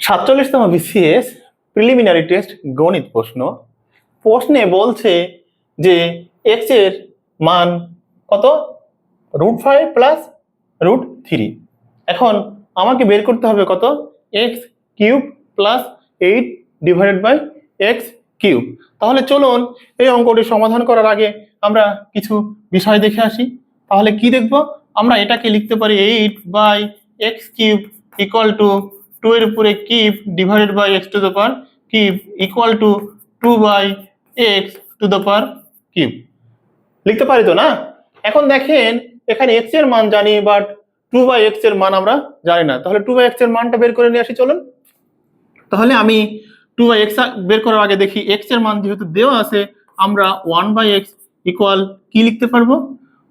সাতচল্লিশতম BCS preliminary test গণিত প্রশ্ন। প্রশ্নে বলছে যে এক্সের মান কত? Root five plus root three এখন আমাকে বের করতে হবে কত? X cube plus eight divided by x cube তাহলে চলুন এই অঙ্কটি সমাধান করার আগে আমরা কিছু বিষয় দেখে আসি। তাহলে কি দেখব? আমরা এটাকে লিখতে পারি eight by x cube equal to two এর উপরে cube divided by x to the power cube equal to two by x to the power cube লিখতে পারি তো না? এখন দেখেন, এখানে এক্সের মান জানি বাট টু বাই এক্সের মান আমরা জানি না। তাহলে টু বাই এক্সের মানটা বের করে নিয়ে আসি, চলুন। তাহলে আমি টু বাই এক্স বের করার আগে দেখি এক্সের মান যেহেতু দেওয়া আছে, আমরা ওয়ান বাই এক্স ইকুয়াল কি লিখতে পারব?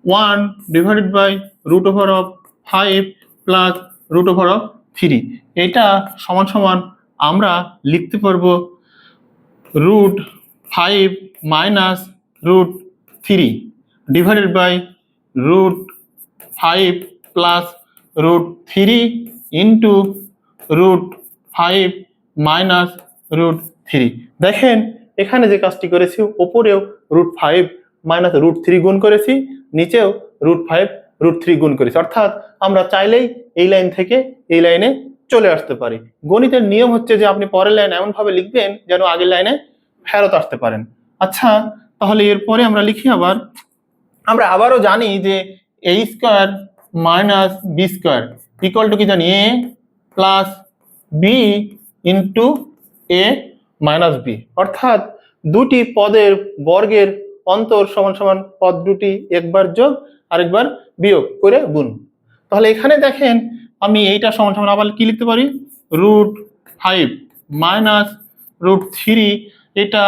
One divided by root over of five plus root over of three. এটা সমান সমান আমরা লিখতে পারব root five minus root three divided by root five plus root three into root five minus root three. দেখেন, এখানে যে কাজটি করেছি ওপরেও root five minus root three গুণ করেছি, নিচেও রুট ফাইভ রুট থ্রি গুণ করেছি। অর্থাৎ আমরা চাইলেই এই লাইন থেকে এই লাইনে চলে আসতে পারি। গণিতের নিয়ম হচ্ছে যে আপনি পরের লাইন এমনভাবে লিখবেন যেন আগের লাইনে ফেরত আসতে পারেন। আচ্ছা তাহলে এরপরে আমরা লিখি আবার। আমরা আবারও জানি যে A square minus B square equal to কি জানি? A plus B into A minus B অর্থাৎ দুটি পদের বর্গের অন্তর সমান সমান পদ দুটি, একবার যোগ, আরেকবার বিয়োগ করে গুণ। তাহলে এখানে দেখেন, আমি এইটা সমান সমান আবার কি লিখতে পারি? Root five minus root three, এটা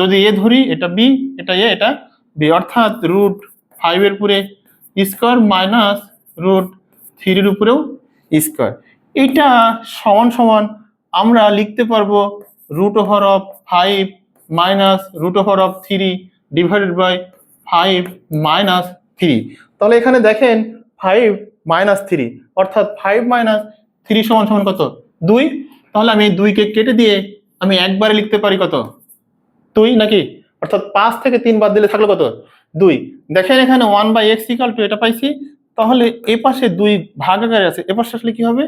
যদি এ ধরি, এটা বি, এটা এ, এটা বি। অর্থাৎ রুট ফাইভের উপরে স্কোয়ার মাইনাস রুট থ্রির উপরেও স্কোয়ার। এটা সমান সমান আমরা লিখতে পারব root over of five minus root over of three divided by five minus three তাহলে এখানে দেখেন ফাইভ মাইনাস থ্রি অর্থাৎ ফাইভ মাইনাস থ্রি সমান সমান কত? দুই। তাহলে আমি দুইকে কেটে দিয়ে আমি একবারে লিখতে পারি কত? দুই নাকি? অর্থাৎ পাঁচ থেকে তিন বাদ দিলে থাকল কত? দুই। দেখেন এখানে one by x equal to এটা পাইছি। তাহলে এ পাশে দুই ভাগ আকারে আছে, এ পাশে আসলে কি হবে?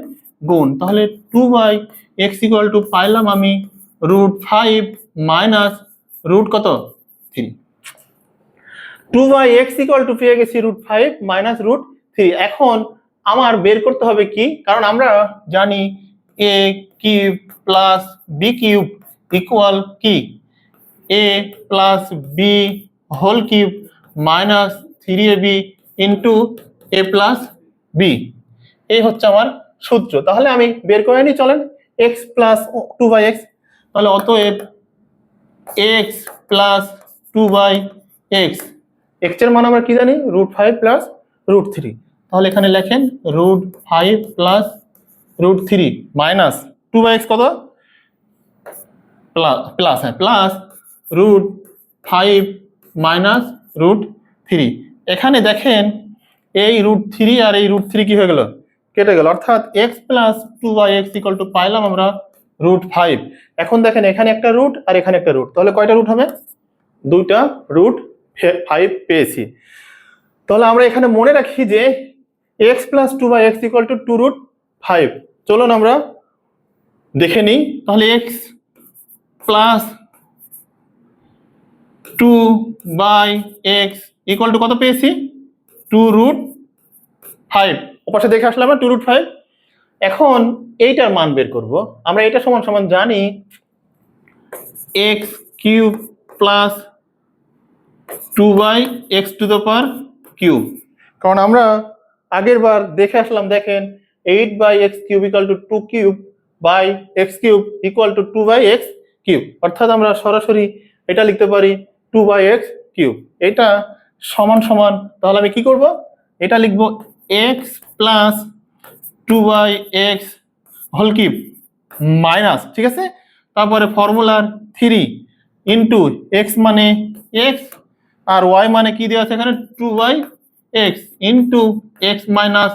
গুণ। তাহলে two by x equal to পাইলাম আমি রুট ফাইভ মাইনাস রুট কত? Three two by x equal to পেয়ে গেছি root five minus root three এখন আমার বের করতে হবে কি? কারণ আমরা জানি A cube plus B cube equal কি? A plus B whole cube minus three A B into A plus B এই হচ্ছে আমার সূত্র। তাহলে আমি বের করে নিই চলেন। X plus two by x তাহলে অতএব x plus two by x এক্সের মান আমরা কি জানি? Root five plus root three তাহলে এখানে লেখেন root five plus root three minus two by x কত? প্লাস প্লাস হ্যাঁ plus root five minus root three এখানে দেখেন এই রুট থ্রি আর এই রুট থ্রি কি হয়ে গেল? কেটে গেল। অর্থাৎ x plus two by x equal to পাইলাম আমরা রুট ফাইভ এখন দেখেন এখানে একটা রুট আর এখানে একটা রুট তাহলে কয়টা রুট হবে? দুইটা রুট ফাইভ পেয়েছি। তাহলে আমরা এখানে মনে রাখি যে x plus two by x equal to two root five চলুন আমরা দেখে নিই। তাহলে x plus two by x equal to কত পেয়েছি? টু রুট ফাইভ ওপাশে দেখে আসলাম টু রুট ফাইভ এখন এইটার মান বের করব। আমরা এটা সমান সমান জানি x cube plus two by x to the power cube কারণ আমরা আগের বার দেখে আসলাম, দেখেন eight by x cube equal to two cube by x cube equal to two by x cube অর্থাৎ আমরা সরাসরি এটা লিখতে পারি টু বাই এক্স কিউব এটা সমান সমান, তাহলে আমি কি করব? এটা লিখব x plus two by x whole cube minus ঠিক আছে? তারপরে ফর্মুলার থ্রি ইন্টু এক্স মানে এক্স আর ওয়াই মানে কি দেওয়া আছে এখানে? Two by x into x minus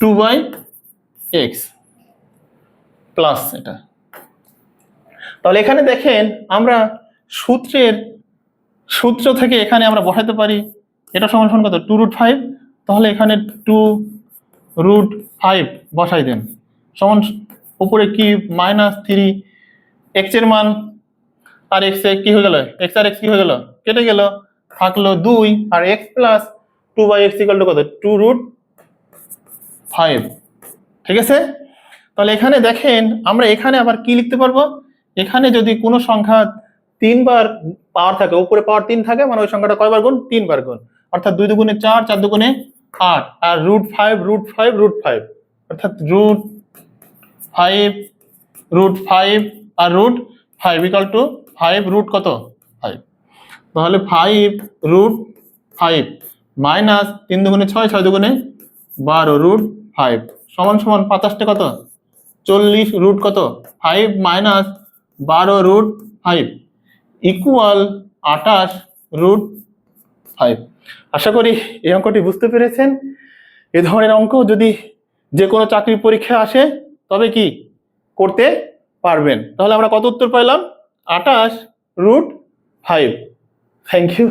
two by x plus এটা। তাহলে এখানে দেখেন আমরা সূত্রের সূত্র থেকে এখানে আমরা বসাতে পারি, এটা সমান সমান কত? টু রুট ফাইভ তাহলে এখানে টু রুট ফাইভ বসাই দেন। সমান উপরে কি মাইনাস থ্রি এক্সের মান আর এক্স কি হয়ে গেল? এক্স আর এক্স কি হয়ে গেল? কেটে গেল, থাকল দুই আর x plus two by x equal to কত? টু রুট ফাইভ ঠিক আছে? তাহলে এখানে দেখেন, আমরা এখানে আবার কি লিখতে পারব? এখানে যদি কোনো সংখ্যা তিনবার পাওয়ার থাকে, উপরে পাওয়ার তিন থাকে মানে ওই সংখ্যাটা কয়বার গুণ? তিনবার গুণ। অর্থাৎ দুই দুগুণে চার চার দুগুণে আট, আর root five root five root five অর্থাৎ root five root five R root five equal to five root কত? তাহলে ফাইভ রুট ফাইভ মাইনাস তিন দুগুণে ছয় ছয় দুগুণে বারো রুট ফাইভ সমান সমান পাঁচাশটা কত? চল্লিশ রুট কত? ফাইভ মাইনাস বারো রুট ফাইভ ইকুয়াল আঠাশ রুট ফাইভ আশা করি এই অঙ্কটি বুঝতে পেরেছেন। এ ধরনের অঙ্ক যদি যে কোনো চাকরির পরীক্ষা আসে, তবে কি করতে পারবেন? তাহলে আমরা কত উত্তর পাইলাম? আঠাশ রুট ফাইভ থ্যাংক ইউ